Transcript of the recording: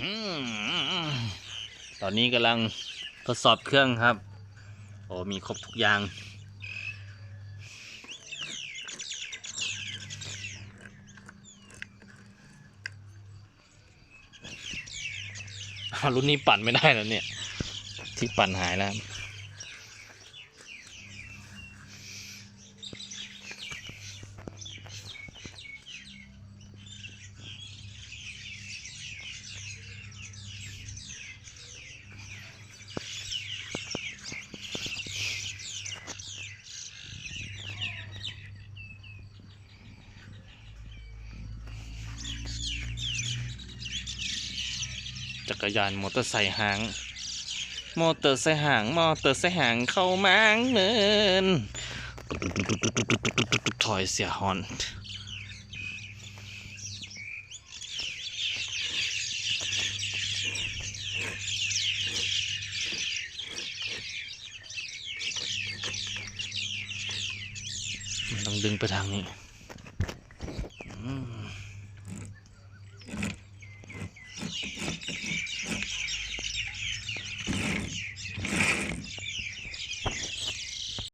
ตอนนี้กำลังทดสอบเครื่องครับ โอ้มีครบทุกอย่างรุ่นนี้ปั่นไม่ได้แล้วเนี่ย ที่ปั่นหายแล้ว จักรยานมอเตอร์ไซค์หาง มอเตอร์ไซค์หาง มอเตอร์ไซค์หางเข้ามางเมินถอยเสียฮอนมันต้องดึงไปทางนี้